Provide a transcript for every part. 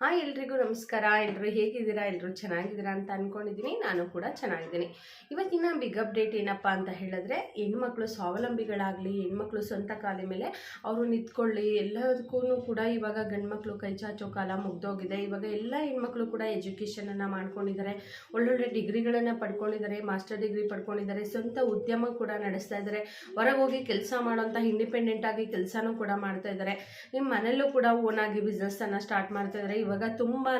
Hi ಎಲ್ರಿಗೂ ನಮಸ್ಕಾರ. ಎಲ್ಲರೂ ಹೇಗಿದ್ದೀರಾ? ಎಲ್ಲರೂ ಚೆನ್ನಾಗಿದ್ದೀರಾ ಅಂತ ಅಂದ್ಕೊಂಡಿದ್ದೀನಿ ನಾನು ಕೂಡ ಚೆನ್ನಾಗಿದ್ದೀನಿ. ಇವತ್ತಿನ ಬಿಗ್ ಅಪ್ಡೇಟ್ ಏನಪ್ಪ ಅಂತ ಹೇಳಿದ್ರೆ, ಹೆಣ್ಮಕ್ಳು ಸ್ವಾವಲಂಬಿಗಳಾಗಲಿ, ಹೆಣ್ಮಕ್ಳು ಸ್ವಂತ ಕಾಲ ಮೇಲೆ ಅವರು ನಿಂತ್ಕೊಳ್ಳಿ. ಎಲ್ಲದಕ್ಕೂ ಕೂಡ ಇವಾಗ ಗಂಡ್ಮಕ್ಳು ಕೈ ಚಾಚೋ ಕಾಲ ಮುಗ್ದೋಗಿದೆ. ಇವಾಗ ಎಲ್ಲ ಹೆಣ್ಮಕ್ಳು ಕೂಡ ಎಜುಕೇಷನನ್ನು ಮಾಡ್ಕೊಂಡಿದ್ದಾರೆ. ಒಳ್ಳೊಳ್ಳೆ ಡಿಗ್ರಿಗಳನ್ನು ಪಡ್ಕೊಂಡಿದ್ದಾರೆ ಮಾಸ್ಟರ್ ಡಿಗ್ರಿ ಪಡ್ಕೊಂಡಿದ್ದಾರೆ. ಸ್ವಂತ ಉದ್ಯಮ ಕೂಡ ನಡೆಸ್ತಾ ಇದ್ದಾರೆ. ಹೊರಗೆ ಹೋಗಿ ಕೆಲಸ ಮಾಡೋಂಥ ಇಂಡಿಪೆಂಡೆಂಟ್ ಆಗಿ ಕೆಲಸನೂ ಕೂಡ ಮಾಡ್ತಾ ಇದ್ದಾರೆ. ನಿಮ್ಮ ಮನೆಯಲ್ಲೂ ಕೂಡ ಓನಾಗಿ ಬಿಸ್ನೆಸ್ಸನ್ನು ಸ್ಟಾರ್ಟ್ ಮಾಡ್ತಾ ಇದ್ದಾರೆ. ಇವಾಗ ತುಂಬಾ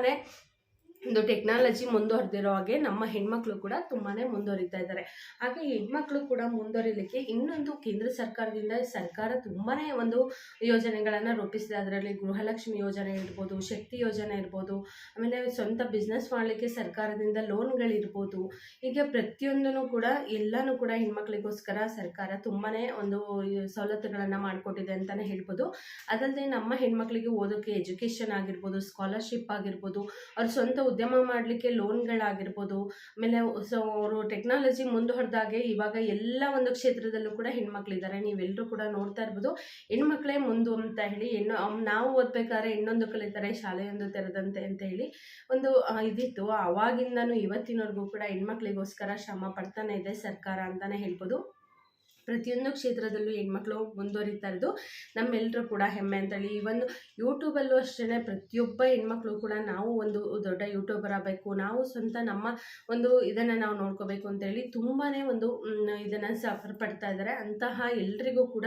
ಒಂದು ಟೆಕ್ನಾಲಜಿ ಮುಂದುವರೆದಿರೋ ಹಾಗೆ ನಮ್ಮ ಹೆಣ್ಮಕ್ಳು ಕೂಡ ತುಂಬಾ ಮುಂದುವರಿತಾ ಇದ್ದಾರೆ. ಹಾಗೆ ಹೆಣ್ಮಕ್ಳು ಕೂಡ ಮುಂದುವರಿಲಿಕ್ಕೆ ಇನ್ನೊಂದು ಕೇಂದ್ರ ಸರ್ಕಾರದಿಂದ ಸರ್ಕಾರ ತುಂಬಾ ಒಂದು ಯೋಜನೆಗಳನ್ನು ರೂಪಿಸಿದೆ. ಅದರಲ್ಲಿ ಗೃಹಲಕ್ಷ್ಮಿ ಯೋಜನೆ ಇರ್ಬೋದು, ಶಕ್ತಿ ಯೋಜನೆ ಇರ್ಬೋದು, ಆಮೇಲೆ ಸ್ವಂತ ಬಿಸ್ನೆಸ್ ಮಾಡಲಿಕ್ಕೆ ಸರ್ಕಾರದಿಂದ ಲೋನ್ಗಳಿರ್ಬೋದು ಹೀಗೆ ಪ್ರತಿಯೊಂದೂ ಕೂಡ ಎಲ್ಲನೂ ಕೂಡ ಹೆಣ್ಮಕ್ಳಿಗೋಸ್ಕರ ಸರ್ಕಾರ ತುಂಬಾ ಒಂದು ಸವಲತ್ತುಗಳನ್ನು ಮಾಡಿಕೊಟ್ಟಿದೆ ಅಂತಲೇ ಹೇಳ್ಬೋದು. ಅದಲ್ಲದೆ ನಮ್ಮ ಹೆಣ್ಮಕ್ಳಿಗೆ ಓದೋಕ್ಕೆ ಎಜುಕೇಷನ್ ಆಗಿರ್ಬೋದು ಸ್ಕಾಲರ್ಶಿಪ್ ಆಗಿರ್ಬೋದು, ಅವ್ರ ಸ್ವಂತ ಉದ್ಯಮ ಮಾಡಲಿಕ್ಕೆ ಲೋನ್ಗಳಾಗಿರ್ಬೋದು, ಆಮೇಲೆ ಸೊ ಅವರು ಟೆಕ್ನಾಲಜಿ ಮುಂದುವರೆದಾಗೆ ಇವಾಗ ಎಲ್ಲ ಒಂದು ಕ್ಷೇತ್ರದಲ್ಲೂ ಕೂಡ ಹೆಣ್ಮಕ್ಳಿದ್ದಾರೆ ನೀವೆಲ್ಲರೂ ಕೂಡ ನೋಡ್ತಾ ಇರ್ಬೋದು. ಹೆಣ್ಮಕ್ಳೇ ಮುಂದು ಅಂತ ಹೇಳಿ, ಹೆಣ್ಣು ನಾವು ಓದ್ಬೇಕಾದ್ರೆ ಇನ್ನೊಂದು ಕಲಿತಾರೆ, ಶಾಲೆಯೊಂದು ತೆರೆದಂತೆ ಅಂತ ಹೇಳಿ ಒಂದು ಇದಿತ್ತು. ಅವಾಗಿಂದನೂ ಇವತ್ತಿನವರೆಗೂ ಕೂಡ ಹೆಣ್ಮಕ್ಳಿಗೋಸ್ಕರ ಶ್ರಮ ಪಡ್ತಾನೆ ಇದೆ ಸರ್ಕಾರ ಅಂತಲೇ ಹೇಳ್ಬೋದು. ಪ್ರತಿಯೊಂದು ಕ್ಷೇತ್ರದಲ್ಲೂ ಹೆಣ್ಮಕ್ಳು ಮುಂದುವರಿತಾ ಇರೋದು. ನಮ್ಮೆಲ್ಲರೂ ಕೂಡ ಹೆಮ್ಮೆ ಅಂತೇಳಿ. ಈ ಒಂದು ಯೂಟ್ಯೂಬಲ್ಲೂ ಅಷ್ಟೇ ಪ್ರತಿಯೊಬ್ಬ ಹೆಣ್ಮಕ್ಳು ಕೂಡ ನಾವು ಒಂದು ದೊಡ್ಡ ಯೂಟ್ಯೂಬರ್ ಆಗಬೇಕು, ನಾವು ಸ್ವಂತ ನಮ್ಮ ಒಂದು ಇದನ್ನು ನಾವು ನೋಡ್ಕೋಬೇಕು ಅಂತೇಳಿ ತುಂಬಾ ಒಂದು ಇದನ್ನು ಸಫರ್ ಪಡ್ತಾ ಇದ್ದಾರೆ. ಅಂತಹ ಎಲ್ರಿಗೂ ಕೂಡ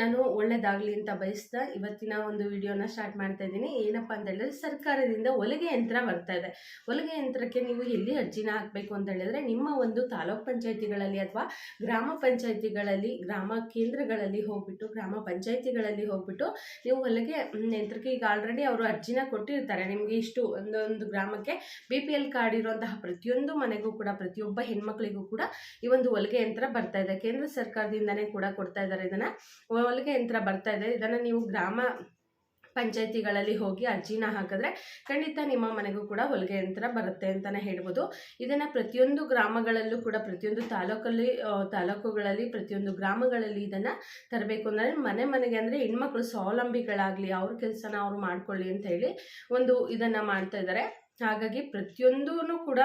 ನಾನು ಒಳ್ಳೆಯದಾಗಲಿ ಅಂತ ಬಯಸ್ತಾ ಇವತ್ತಿನ ಒಂದು ವಿಡಿಯೋನ ಸ್ಟಾರ್ಟ್ ಮಾಡ್ತಾ ಇದ್ದೀನಿ. ಏನಪ್ಪ ಅಂತ ಹೇಳಿದ್ರೆ ಸರ್ಕಾರದಿಂದ ಹೊಲಿಗೆ ಯಂತ್ರ ಬರ್ತಾ ಇದೆ. ಹೊಲಿಗೆ ಯಂತ್ರಕ್ಕೆ ನೀವು ಎಲ್ಲಿ ಅರ್ಜಿನ ಹಾಕಬೇಕು ಅಂತ ಹೇಳಿದ್ರೆ ನಿಮ್ಮ ಒಂದು ತಾಲೂಕ್ ಪಂಚಾಯತಿಗಳಲ್ಲಿ ಅಥವಾ ಗ್ರಾಮ ಪಂಚಾಯತಿಗಳಲ್ಲಿ ಗ್ರಾಮ ಕೇಂದ್ರಗಳಲ್ಲಿ ಹೋಗ್ಬಿಟ್ಟು, ಗ್ರಾಮ ಪಂಚಾಯಿತಿಗಳಲ್ಲಿ ಹೋಗ್ಬಿಟ್ಟು ನೀವು ಹೊಲಿಗೆ ಯಂತ್ರಕ್ಕೆ ಈಗ ಆಲ್ರೆಡಿ ಅವರು ಅರ್ಜಿನ ಕೊಟ್ಟಿರ್ತಾರೆ. ನಿಮಗೆ ಇಷ್ಟು ಒಂದೊಂದು ಗ್ರಾಮಕ್ಕೆ ಬಿ ಪಿ ಎಲ್ ಕಾರ್ಡ್ ಇರುವಂತಹ ಪ್ರತಿಯೊಂದು ಮನೆಗೂ ಕೂಡ, ಪ್ರತಿಯೊಬ್ಬ ಹೆಣ್ಮಕ್ಳಿಗೂ ಕೂಡ ಈ ಒಂದು ಹೊಲಿಗೆ ಯಂತ್ರ ಬರ್ತಾ ಇದೆ. ಕೇಂದ್ರ ಸರ್ಕಾರದಿಂದನೇ ಕೂಡ ಕೊಡ್ತಾ ಇದ್ದಾರೆ ಇದನ್ನ. ಹೊಲಿಗೆ ಯಂತ್ರ ಬರ್ತಾ ಇದೆ. ಇದನ್ನ ನೀವು ಗ್ರಾಮ ಪಂಚಾಯತಿಗಳಲ್ಲಿ ಹೋಗಿ ಅರ್ಜಿನ ಹಾಕಿದ್ರೆ ಖಂಡಿತ ನಿಮ್ಮ ಮನೆಗೂ ಕೂಡ ಹೊಲಿಗೆ ಯಂತ್ರ ಬರುತ್ತೆ ಅಂತಲೇ ಹೇಳ್ಬೋದು. ಇದನ್ನು ಪ್ರತಿಯೊಂದು ಗ್ರಾಮಗಳಲ್ಲೂ ಕೂಡ, ಪ್ರತಿಯೊಂದು ತಾಲೂಕಲ್ಲಿ ತಾಲೂಕುಗಳಲ್ಲಿ, ಪ್ರತಿಯೊಂದು ಗ್ರಾಮಗಳಲ್ಲಿ ಇದನ್ನು ತರಬೇಕು ಅಂದರೆ ಮನೆ ಮನೆಗೆ ಅಂದರೆ ಹೆಣ್ಮಕ್ಳು ಸ್ವಾವಲಂಬಿಗಳಾಗಲಿ, ಅವ್ರ ಕೆಲಸನ ಅವ್ರು ಮಾಡ್ಕೊಳ್ಳಿ ಅಂತ ಹೇಳಿ ಒಂದು ಇದನ್ನು ಮಾಡ್ತಾ ಇದ್ದಾರೆ. ಹಾಗಾಗಿ ಪ್ರತಿಯೊಂದೂ ಕೂಡ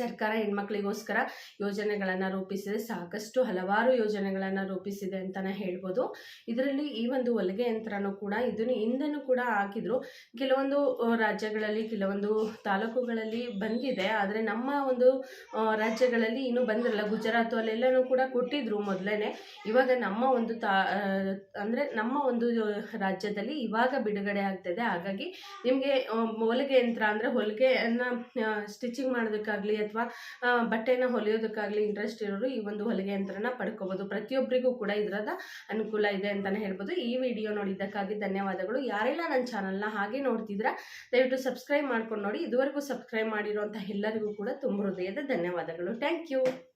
ಸರ್ಕಾರ ಹೆಣ್ಮಕ್ಳಿಗೋಸ್ಕರ ಯೋಜನೆಗಳನ್ನು ರೂಪಿಸಿದೆ. ಸಾಕಷ್ಟು ಹಲವಾರು ಯೋಜನೆಗಳನ್ನು ರೂಪಿಸಿದೆ ಅಂತಲೇ ಹೇಳ್ಬೋದು. ಇದರಲ್ಲಿ ಈ ಒಂದು ಹೊಲಿಗೆ ಯಂತ್ರನೂ ಕೂಡ ಇದನ್ನು ಹಿಂದೆನೂ ಕೂಡ ಹಾಕಿದ್ರು. ಕೆಲವೊಂದು ರಾಜ್ಯಗಳಲ್ಲಿ ಕೆಲವೊಂದು ತಾಲೂಕುಗಳಲ್ಲಿ ಬಂದಿದೆ. ಆದರೆ ನಮ್ಮ ಒಂದು ರಾಜ್ಯಗಳಲ್ಲಿ ಇನ್ನೂ ಬಂದಿರಲ್ಲ. ಗುಜರಾತು ಅಲ್ಲೆಲ್ಲನೂ ಕೂಡ ಕೊಟ್ಟಿದ್ರು ಮೊದಲೇ ಇವಾಗ ನಮ್ಮ ಒಂದು ತಾ ಅಂದರೆ ನಮ್ಮ ಒಂದು ರಾಜ್ಯದಲ್ಲಿ ಇವಾಗ ಬಿಡುಗಡೆ ಆಗ್ತಿದೆ. ಹಾಗಾಗಿ ನಿಮಗೆ ಹೊಲಿಗೆ ಯಂತ್ರ ಅಂದರೆ ಹೊಲಿಗೆಯನ್ನು ಸ್ಟಿಚಿಂಗ್ ಮಾಡೋದಕ್ಕಾಗಲಿ ಅಥವಾ ಬಟ್ಟೆನ ಹೊಲಿಯೋದಕ್ಕಾಗಲಿ ಇಂಟ್ರೆಸ್ಟ್ ಇರೋರು ಈ ಒಂದು ಹೊಲಿಗೆ ಯಂತ್ರನ ಪಡ್ಕೋಬೋದು. ಪ್ರತಿಯೊಬ್ಬರಿಗೂ ಕೂಡ ಇದರದ ಅನುಕೂಲ ಇದೆ ಅಂತಲೇ ಹೇಳ್ಬೋದು. ಈ ವಿಡಿಯೋ ನೋಡಿದ್ದಕ್ಕಾಗಿ ಧನ್ಯವಾದಗಳು. ಯಾರೆಲ್ಲ ನನ್ನ ಚಾನಲ್ನ ಹಾಗೆ ನೋಡ್ತಿದ್ರೆ, ದಯವಿಟ್ಟು ಸಬ್ಸ್ಕ್ರೈಬ್ ಮಾಡ್ಕೊಂಡು ನೋಡಿ. ಇದುವರೆಗೂ ಸಬ್ಸ್ಕ್ರೈಬ್ ಮಾಡಿರೋಂಥ ಎಲ್ಲರಿಗೂ ಕೂಡ ತುಂಬ ಹೃದಯದ ಧನ್ಯವಾದಗಳು. Thank you